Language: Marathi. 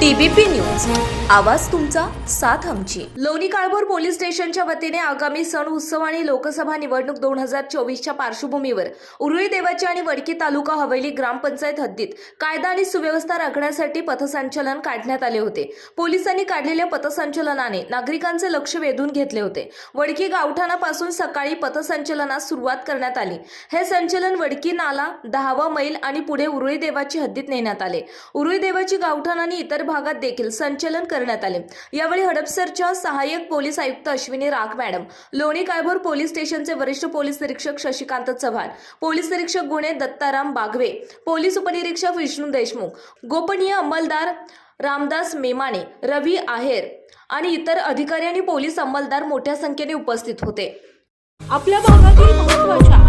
TBP news. आवाज तुमचा साथ आमची. लोणी काळभोर पोलीस स्टेशनच्या वतीने आगामी सण उत्सव आणि लोकसभा निवडणूक दोन हजार चोवीसच्या पार्श्वभूमीवर उरुळी देवाची आणि वडकी तालुका हवेली ग्रामपंचायत हद्दीत कायदा आणि सुव्यवस्था राखण्यासाठी पथसंचलन काढण्यात आले होते. पोलिसांनी काढलेल्या पथसंचलनाने नागरिकांचे लक्ष वेधून घेतले होते. वडकी गावठाणापासून सकाळी पथसंचलनास सुरुवात करण्यात आली. हे संचलन वडकी नाला दहावा मैल आणि पुढे उरुळी देवाची हद्दीत नेण्यात आले. उरुळी देवाची गावठाण आणि इतर भागात देखील संचलन करण्यात आले. यावेळी हडपसरच्या सहाय्यक पोलीस आयुक्त अश्विनी राख मॅडम लोणी कायभोर पोलीस स्टेशनचे वरिष्ठ पोलीस निरीक्षक शशिकांत चव्हाण पोलीस निरीक्षक गुणे दत्ताराम बागवे पोलीस उपनिरीक्षक विष्णू देशमुख गोपनीय अंमलदार रामदास मेमाने रवी आहेर आणि इतर अधिकारी आणि पोलीस अंमलदार मोठ्या संख्येने उपस्थित होते. आपल्या भागातील महत्त्वाच्या